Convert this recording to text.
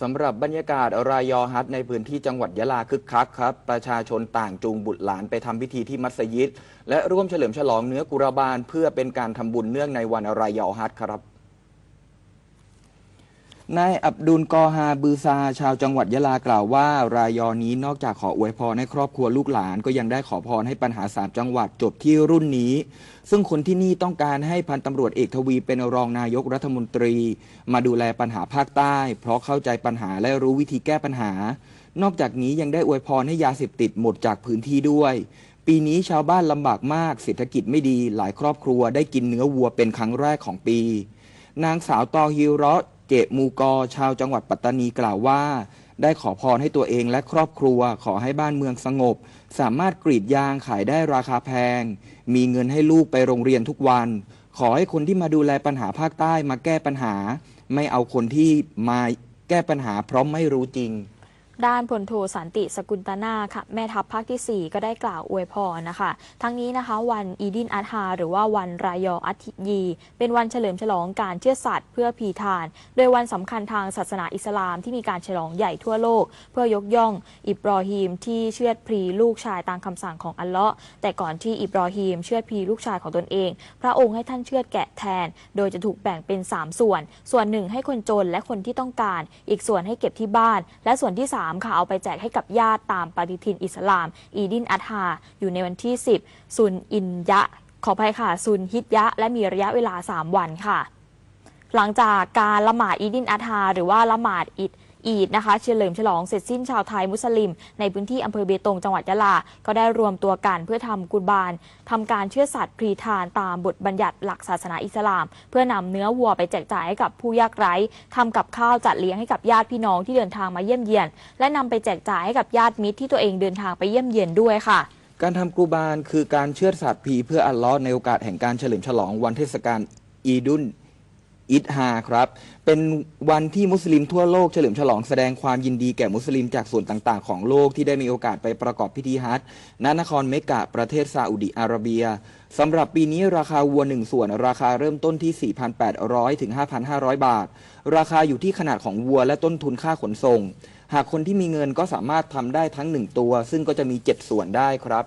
สำหรับบรรยากาศรายอฮัตในพื้นที่จังหวัดยะลาคึกคักครับ ประชาชนต่างจูงบุตรหลานไปทำพิธีที่มัสยิด และร่วมเฉลิมฉลองเนื้อกุรบาน เพื่อเป็นการทำบุญเนื่องในวันรายอฮัตครับ นายอับดุลกอฮาบือซา ชาวจังหวัดยะลากล่าวว่า รายอนี้นอกจากขออวยพรให้ครอบครัวลูกหลานก็ยังได้ขอพรให้ปัญหาสามจังหวัดจบที่รุ่นนี้ ซึ่งคนที่นี่ต้องการให้พันตำรวจเอกทวีเป็นรองนายกรัฐมนตรี มาดูแลปัญหาภาคใต้ เพราะเข้าใจปัญหาและรู้วิธีแก้ปัญหา นอกจากนี้ยังได้อวยพรให้ยาเสพติดหมดจากพื้นที่ด้วย ปีนี้ชาวบ้านลำบากมากเศรษฐกิจไม่ดี หลายครอบครัวได้กินเนื้อวัวเป็นครั้งแรกของปี นางสาวตอฮิวเราะ เจมูกอชาวจังหวัดปัตตานีกล่าวว่า ได้ขอพรให้ตัวเองและครอบครัวขอให้บ้านเมืองสงบ สามารถกรีดยางขายได้ราคาแพง มีเงินให้ลูกไปโรงเรียนทุกวัน ขอให้คนที่มาดูแลปัญหาภาคใต้มาแก้ปัญหา ไม่เอาคนที่มาแก้ปัญหาเพราะไม่รู้จริง ด้านพลโทสันติสกุลตนาค่ะ แม่ทัพภาคที่ 4 ก็ได้กล่าวอวยพรนะคะ ทั้งนี้นะคะ วันอีดินอัตฮาหรือว่าวันรายออัตยี เป็นวันเฉลิมฉลองการเชื่อสัตว์เพื่อพีทาน โดยวันสำคัญทางศาสนาอิสลามที่มีการฉลองใหญ่ทั่วโลก เพื่อยกย่องอิบรอฮีมที่เชือดพรีลูกชายตามคำสั่งของอัลเลาะห์แต่ก่อนที่อิบรอฮีมเชือดพรีลูกชายของตนเอง พระองค์ให้ท่านเชือดแกะแทน โดยจะถูกแบ่งเป็น 3 ส่วน ส่วนหนึ่งให้คนจนและคนที่ต้องการ อีกส่วนให้เก็บที่บ้าน และส่วนที่3ค่ะเอาไปแจกให้กับญาติตามปฏิทินอิสลาม อีดินอัตฮาอยู่ในวันที่ 10 ซุนอินยะ ขออภัยค่ะ ซุนฮิตยะ และมีระยะเวลา 3 วันค่ะ หลังจากการละหมาดอีดินอัตฮาหรือว่าละหมาดอิด อีดนะคะเฉลิมฉลองเสร็จสิ้นชาวไทยมุสลิม ในพื้นที่อำเภอเบตงจังหวัดยะลา ก็ได้รวมตัวกันเพื่อทำกุบานทำการเชื่อสัตว์พรีทานตามบทบัญญัติหลักศาสนาอิสลาม เพื่อนำเนื้อวัวไปแจกจ่ายให้กับผู้ยากไร้ทำกับข้าวจัดเลี้ยงให้กับญาติพี่น้องที่เดินทางมาเยี่ยมเยียน และนำไปแจกจ่ายให้กับญาติมิตรที่ตัวเองเดินทางไปเยี่ยมเยียนด้วยค่ะการทำกุบานคือการเชือสัตว์ผีเพื่ออัลลอฮ์ในโอกาสแห่งการเฉลิมฉลองวันเทศกาลอีดุน อิดฮาครับ เป็นวันที่มุสลิมทั่วโลกเฉลิมฉลองแสดงความยินดีแก่มุสลิมจากส่วนต่างๆ ของโลกที่ได้มีโอกาสไปประกอบพิธีฮัจญ์ณนครเมกะประเทศซาอุดิอาระเบียสำหรับปีนี้ราคาวัวหนึ่งส่วนราคาเริ่มต้นที่ 4,800 ถึง 5,500 บาท ราคาอยู่ที่ขนาดของวัวและต้นทุนค่าขนส่ง หากคนที่มีเงินก็สามารถทำได้ทั้งหนึ่งตัว ซึ่งก็จะมี 7 ส่วนได้ครับ